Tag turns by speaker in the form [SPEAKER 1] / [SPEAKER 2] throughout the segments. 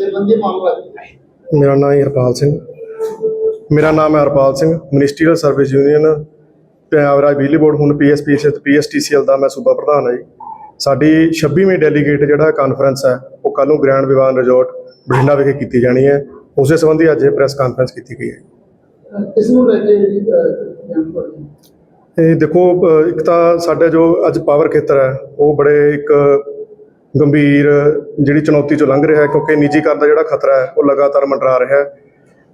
[SPEAKER 1] ਮੇਰਾ ਨਾਮ ਹੈ ਹਰਪਾਲ ਸਿੰਘ। ਮੇਰਾ ਨਾਮ ਹੈ Harpal Singh. Ministerial service union Punjab Raj Bijli board ਹੁਣ ਪੀਐਸਪੀਸੀ ਤੇ ਪੀਐਸਟੀਸੀਐਲ ਦਾ ਮੈਂ ਸੂਬਾ ਪ੍ਰਧਾਨ ਹਾਂ ਜੀ। ਸਾਡੀ 26ਵੀਂ ਡੈਲੀਗੇਟ ਜਿਹੜਾ ਕਾਨਫਰੰਸ ਹੈ ਉਹ ਕੱਲ ਨੂੰ ਗ੍ਰੈਂਡ ਵਿਵਾਨ ਰਿਜ਼ੋਰਟ ਬਠਿੰਡਾ ਵਿਖੇ ਕੀਤੀ ਜਾਣੀ ਹੈ। ਉਸੇ ਸੰਬੰਧੀ ਅੱਜ ਇਹ ਪ੍ਰੈਸ ਕਾਨਫਰੰਸ ਕੀਤੀ ਗਈ ਹੈ।
[SPEAKER 2] ਇਸ ਨੂੰ ਲੈ ਕੇ ਜੀ ਅਹ, ਜਾਣਕਾਰੀ
[SPEAKER 1] ਇਹ ਦੇਖੋ ਇੱਕ ਤਾਂ ਸਾਡੇ ਜੋ ਅੱਜ ਪਾਵਰ ਖੇਤਰ ਹੈ ਉਹ ਬੜੇ ਇੱਕ ਗੰਭੀਰ ਜਿਹੜੀ ਚੁਣੌਤੀ ਚੋਂ ਲੰਘ ਰਿਹਾ ਹੈ, ਕਿਉਂਕਿ ਨਿੱਜੀਕਰਨ ਦਾ ਜਿਹੜਾ ਖਤਰਾ ਹੈ, ਉਹ ਲਗਾਤਾਰ ਮੰਡਰਾ ਰਿਹਾ ਹੈ।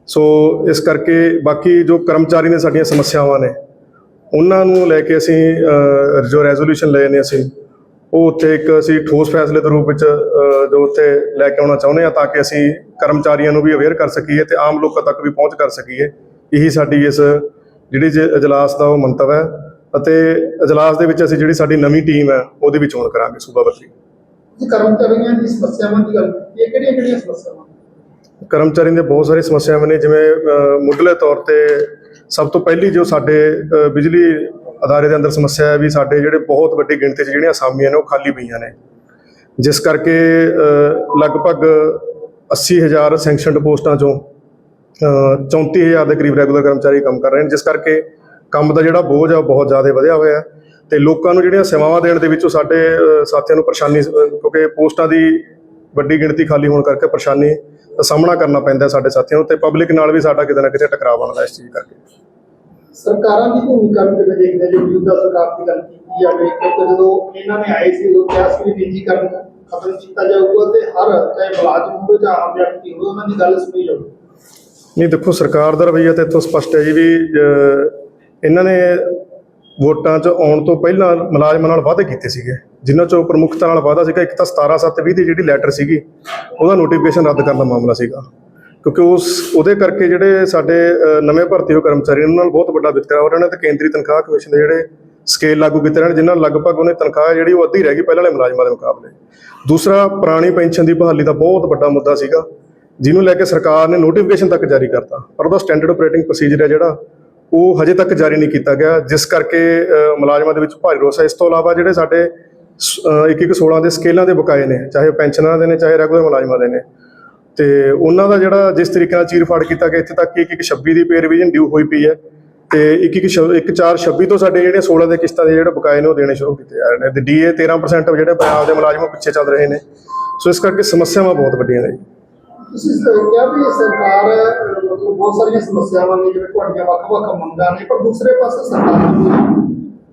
[SPEAKER 1] ਸੋ ਇਸ ਕਰਕੇ ਬਾਕੀ ਜੋ ਕਰਮਚਾਰੀ ਨੇ ਸਾਡੀਆਂ ਸਮੱਸਿਆਵਾਂ ਨੇ, ਉਹਨਾਂ ਨੂੰ ਲੈ ਕੇ ਅਸੀਂ ਜੋ ਰੈਜ਼ੋਲੂਸ਼ਨ ਲਏ ਨੇ ਅਸੀਂ, ਉਹ ਉੱਥੇ ਇੱਕ ਅਸੀਂ ਠੋਸ ਫੈਸਲੇ ਦੇ ਰੂਪ ਵਿੱਚ ਜੋ ਉੱਥੇ ਲੈ ਕੇ ਆਉਣਾ ਚਾਹੁੰਦੇ ਆ, ਤਾਂ ਕਿ ਅਸੀਂ ਕਰਮਚਾਰੀਆਂ ਨੂੰ ਵੀ ਅਵੇਅਰ ਕਰ ਸਕੀਏ ਤੇ ਆਮ ਲੋਕਾਂ ਤੱਕ ਵੀ ਪਹੁੰਚ ਕਰ ਸਕੀਏ। ਇਹੀ ਸਾਡੀ ਇਸ ਜਿਹੜੀ ਜੇ ਅਜਲਾਸ ਦਾ ਉਹ ਮੰਤਵ ਹੈ ਅਤੇ ਇਜਲਾਸ ਦੇ ਵਿੱਚ ਅਸੀਂ ਜਿਹੜੀ ਸਾਡੀ ਨਵੀਂ ਟੀਮ ਹੈ, ਉਹਦੇ ਵੀ ਚੋਣ ਕਰਾਂਗੇ ਸੂਬਾ ਪੱਧਰੀ।
[SPEAKER 2] ਤੁਸੀਂ ਕਰਮਚਾਰੀਆਂ ਦੀ ਸਮੱਸਿਆਵਾਂ ਦੀ ਗੱਲ ਕੀਤੀ ਹੈ ਕਿਹੜੀਆਂ ਕਿਹੜੀਆਂ ਸਮੱਸਿਆਵਾਂ?
[SPEAKER 1] ਕਰਮਚਾਰੀਆਂ ਦੇ ਬਹੁਤ ਸਾਰੀ ਸਮੱਸਿਆਵਾਂ ਨੇ ਜਿਵੇਂ ਮੁੱਢਲੇ ਤੌਰ ਤੇ ਸਭ ਤੋਂ ਪਹਿਲੀ ਜੋ ਸਾਡੇ ਬਿਜਲੀ ਅਦਾਰੇ ਦੇ ਅੰਦਰ ਸਮੱਸਿਆ ਹੈ ਵੀ ਸਾਡੇ ਜਿਹੜੇ ਬਹੁਤ ਵੱਡੀ ਗਿਣਤੀ 'ਚ ਜਿਹੜੀਆਂ ਅਸਾਮੀਆਂ ਨੇ ਉਹ ਖਾਲੀ ਪਈਆਂ ਨੇ। ਜਿਸ ਕਰਕੇ ਅ, ਲਗਭਗ 80000 ਸੈਂਕਸ਼ਨਡ ਪੋਸਟਾਂ ਚੋਂ ਅ, 34000 ਦੇ ਕਰੀਬ ਰੈਗੂਲਰ ਕਰਮਚਾਰੀ ਕੰਮ ਕਰ ਰਹੇ ਨੇ ਜਿਸ ਕਰਕੇ ਕੰਮ ਦਾ ਜਿਹੜਾ ਬੋਝ ਆ ਉਹ ਬਹੁਤ ਜ਼ਿਆਦਾ ਵਧਿਆ ਹੋਇਆ ਹੈ। ਤੇ ਲੋਕਾਂ ਨੂੰ ਜਿਹੜੀਆਂ ਸੇਵਾਵਾਂ ਦੇਣ ਦੇ ਵਿੱਚੋਂ ਸਾਡੇ ਸਾਥੀਆਂ ਨੂੰ ਪਰੇਸ਼ਾਨੀ ਕਿਉਂਕਿ ਪੋਸਟਾਂ ਦੀ ਵੱਡੀ ਗਿਣਤੀ ਖਾਲੀ ਹੋਣ ਕਰਕੇ ਪਰੇਸ਼ਾਨੀ ਦਾ ਸਾਹਮਣਾ ਕਰਨਾ ਪੈਂਦਾ ਸਾਡੇ ਸਾਥੀਆਂ ਨੂੰ ਤੇ ਪਬਲਿਕ ਨਾਲ ਵੀ ਸਾਡਾ ਕਿਤੇ ਨਾ ਕਿਤੇ ਟਕਰਾਅ ਬਣਦਾ ਇਸ ਚੀਜ਼ ਕਰਕੇ।
[SPEAKER 2] ਸਰਕਾਰਾਂ ਦੀ ਭੂਮਿਕਾ ਨੂੰ ਕਿਵੇਂ ਦੇਖਦੇ ਜੋ ਮੌਜੂਦਾ ਸਰਕਾਰ ਦੀ ਗੱਲ ਕੀਤੀ ਜਾਵੇ ਕਿਉਂਕਿ ਜਦੋਂ ਇਹਨਾਂ ਨੇ ਆਏ ਸੀ ਉਦੋਂ ਕਿਹਾ ਸੀ ਵੀ ਨਿੱਜੀਕਰਨ ਖਤਮ ਕੀਤਾ ਜਾਊਗਾ ਤੇ ਹਰ ਚਾਹੇ ਮੁਲਾਜ਼ਮ ਹੋਵੇ ਜਾਂ ਆਮ ਵਿਅਕਤੀ ਹੋਵੇ ਉਹਨਾਂ ਦੀ ਗੱਲ ਸੁਣੀ ਜਾਊਗੀ
[SPEAKER 1] ਨਹੀਂ ਦੇਖੋ ਸਰਕਾਰ ਦਾ ਰਵੱਈਆ ਤਾਂ ਇੱਥੋਂ ਸਪਸ਼ਟ ਹੈ ਜੀ ਵੀ ਇਹਨਾਂ ਨੇ ਵੋਟਾਂ 'ਚ ਆਉਣ ਤੋਂ ਪਹਿਲਾਂ ਮੁਲਾਜ਼ਮਾਂ ਨਾਲ ਵਾਅਦੇ ਕੀਤੇ ਸੀਗੇ। ਜਿਨ੍ਹਾਂ 'ਚੋਂ ਪ੍ਰਮੁੱਖਤਾ ਨਾਲ ਵਾਅਦਾ ਸੀਗਾ ਇੱਕ ਤਾਂ 17 7 20 ਦੀ ਜਿਹੜੀ ਲੈਟਰ ਸੀਗੀ ਉਹਦਾ ਨੋਟੀਫਿਕੇਸ਼ਨ ਰੱਦ ਕਰਨ ਦਾ ਮਾਮਲਾ ਸੀਗਾ। ਕਿਉਂਕਿ ਉਸ ਉਹਦੇ ਕਰਕੇ ਜਿਹੜੇ ਸਾਡੇ ਨਵੇਂ ਭਰਤੀ ਹੋਏ ਕਰਮਚਾਰੀ ਨੇ, ਉਹਨਾਂ ਨਾਲ ਬਹੁਤ ਵੱਡਾ ਵਿਤਕਰਾ ਹੋ ਰਿਹਾ ਨੇ ਤੇ ਕੇਂਦਰੀ ਤਨਖਾਹ ਕਮਿਸ਼ਨ ਦੇ ਜਿਹੜੇ ਸਕੇਲ ਲਾਗੂ ਕੀਤੇ ਰਹੇ ਨੇ ਜਿਨ੍ਹਾਂ ਲਗਭਗ ਉਹਨੇ ਤਨਖਾਹ ਜਿਹੜੀ ਉਹ ਅੱਧੀ ਰਹਿ ਗਈ ਪਹਿਲਾਂ ਵਾਲੇ ਮੁਲਾਜ਼ਮਾਂ ਦੇ ਮੁਕਾਬਲੇ। ਦੂਸਰਾ ਪੁਰਾਣੀ ਪੈਨਸ਼ਨ ਦੀ ਬਹਾਲੀ ਦਾ ਬਹੁਤ ਵੱਡਾ ਮੁੱਦਾ ਸੀਗਾ ਜਿਹਨੂੰ ਲੈ ਕੇ ਸਰਕਾਰ ਨੇ ਨੋਟੀਫਿਕੇਸ਼ਨ ਤੱਕ ਜਾਰੀ ਕਰਤਾ। ਪਰ ਉਹਦਾ ਸਟੈਂਡਰਡ ਆਪਰੇਟਿੰਗ ਪ੍ਰੋਸੀਜਰ ਹੈ ਜਿਹੜਾ ਉਹ ਹਜੇ ਤੱਕ ਜਾਰੀ ਨਹੀਂ ਕੀਤਾ ਗਿਆ। ਜਿਸ ਕਰਕੇ ਮੁਲਾਜ਼ਮਾਂ ਦੇ ਵਿੱਚ ਭਾਰੀ ਰੋਸ ਹੈ। ਇਸ ਤੋਂ ਇਲਾਵਾ ਜਿਹੜੇ ਸਾਡੇ ਇੱਕ ਇੱਕ 16 ਦੇ ਸਕੇਲਾਂ ਦੇ ਬਕਾਏ ਨੇ, ਚਾਹੇ ਉਹ ਪੈਨਸ਼ਨਰਾਂ ਦੇ ਨੇ, ਚਾਹੇ ਰੈਗੂਲਰ ਮੁਲਾਜ਼ਮਾਂ ਦੇ ਨੇ। ਤੇ ਉਹਨਾਂ ਦਾ ਜਿਹੜਾ ਜਿਸ ਤਰੀਕੇ ਨਾਲ ਚੀਰ-ਫਾੜ ਕੀਤਾ ਗਿਆ, ਇੱਥੇ ਤੱਕ ਕਿ ਇੱਕ ਇੱਕ 26 ਦੀ ਪੇ ਰਿਵੀਜ਼ਨ ਡਿਊ ਹੋਈ ਪਈ ਹੈ। ਤੇ ਇੱਕ ਇੱਕ ਛ- ਇੱਕ 4 26 ਤੋਂ ਸਾਡੇ ਜਿਹੜੇ 16 ਦੇ ਕਿਸ਼ਤਾਂ ਦੇ ਜਿਹੜੇ ਬਕਾਏ ਨੇ, ਉਹ ਦੇਣੇ ਸ਼ੁਰੂ ਕੀਤੇ ਜਾ ਰਹੇ ਨੇ। ਤੇ ਡੀਏ 13% ਜਿਹੜੇ ਪੰਜਾਬ ਦੇ ਮੁਲਾਜ਼ਮਾਂ ਪਿੱਛੇ ਚੱਲ ਰਹੇ ਨੇ। ਸੋ ਇਸ ਕਰਕੇ ਸਮੱਸਿਆਵਾਂ ਬਹੁਤ ਵੱਡੀਆਂ ਨੇ। ਜੀ
[SPEAKER 2] ਤੁਸੀਂ ਕਿਹਾ ਵੀ ਸਰਕਾਰ, ਮਤਲਬ ਬਹੁਤ ਸਾਰੀਆਂ ਸਮੱਸਿਆਵਾਂ ਨੇ ਜਿਵੇਂ ਤੁਹਾਡੀਆਂ ਵੱਖ-ਵੱਖ ਮੰਗਾਂ ਨੇ, ਪਰ ਦੂਸਰੇ ਪਾਸੇ ਸਰਕਾਰ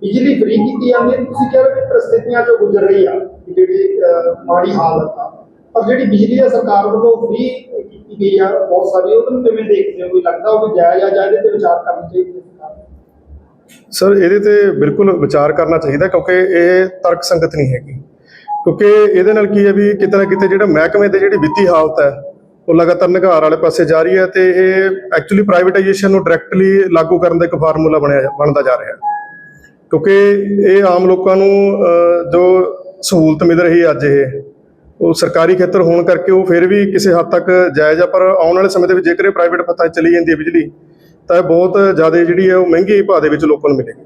[SPEAKER 2] ਬਿਜਲੀ ਫ੍ਰੀ ਕੀਤੀ ਜਾਂਦੀ ਹੈ। ਤੁਸੀਂ ਕਹਿ ਰਹੇ ਹੋ ਪ੍ਰਸਥਿਤੀਆਂ ਚੋਂ ਗੁਜ਼ਰ ਰਹੀ ਆ ਜਿਹੜੀ ਮਾੜੀ ਹਾਲਤ ਆ, ਪਰ ਜਿਹੜੀ ਬਿਜਲੀ ਆ ਸਰਕਾਰ ਵੱਲੋਂ ਫ੍ਰੀ ਕੀਤੀ ਗਈ ਆ, ਬਹੁਤ ਸਾਰੀ ਉਹਨੂੰ ਕਿਵੇਂ ਦੇਖਦੇ ਹੋ? ਵੀ ਲੱਗਦਾ ਉਹ ਜਾਇਜ਼ ਆ, ਜਾਂ ਤੇ ਵਿਚਾਰ ਕਰਨੀ ਚਾਹੀਦੀ ਹੈ
[SPEAKER 1] ਸਰ, ਇਹਦੇ ਤੇ ਬਿਲਕੁਲ ਵਿਚਾਰ ਕਰਨਾ ਚਾਹੀਦਾ, ਕਿਉਂਕਿ ਇਹ ਤਰਕ ਸੰਗਤ ਨਹੀਂ ਹੈਗੀ। ਕਿਉਂਕਿ ਇਹਦੇ ਨਾਲ ਕੀ ਹੈ ਵੀ ਕਿਤੇ ਨਾ ਕਿਤੇ ਜਿਹੜਾ ਮਹਿਕਮੇ ਦੇ ਜਿਹੜੀ ਵਿੱਤੀ ਹਾਲਤ ਹੈ ਉਹ ਲਗਾਤਾਰ ਨਿਘਾਰ ਵਾਲੇ ਪਾਸੇ ਜਾ ਰਹੀ ਹੈ ਤੇ ਇਹ ਐਕਚੁਅਲੀ ਪ੍ਰਾਈਵੇਟਾਈਜੇਸ਼ਨ ਨੂੰ ਡਾਇਰੈਕਟਲੀ ਲਾਗੂ ਕਰਨ ਦਾ ਇੱਕ ਫਾਰਮੂਲਾ ਬਣਿਆ ਬਣਦਾ ਜਾ ਰਿਹਾ ਕਿਉਂਕਿ ਇਹ ਆਮ ਲੋਕਾਂ ਨੂੰ ਜੋ ਸਹੂਲਤ ਮਿਲ ਰਹੀ ਹੈ ਅੱਜ ਇਹ, ਉਹ ਸਰਕਾਰੀ ਖੇਤਰ ਹੋਣ ਕਰਕੇ ਉਹ ਫਿਰ ਵੀ ਕਿਸੇ ਹੱਦ ਤੱਕ ਜਾਇਜ਼ ਆ, ਪਰ ਆਉਣ ਵਾਲੇ ਸਮੇਂ ਦੇ ਵਿੱਚ ਜੇਕਰ ਇਹ ਪ੍ਰਾਈਵੇਟ ਪੱਤਾਂ 'ਚ ਚਲੀ ਜਾਂਦੀ ਹੈ ਬਿਜਲੀ, ਤਾਂ ਇਹ ਬਹੁਤ ਜ਼ਿਆਦਾ ਜਿਹੜੀ ਹੈ ਉਹ ਮਹਿੰਗੀ ਭਾਅ ਦੇ ਵਿੱਚ ਲੋਕਾਂ ਨੂੰ ਮਿਲੇਗੀ।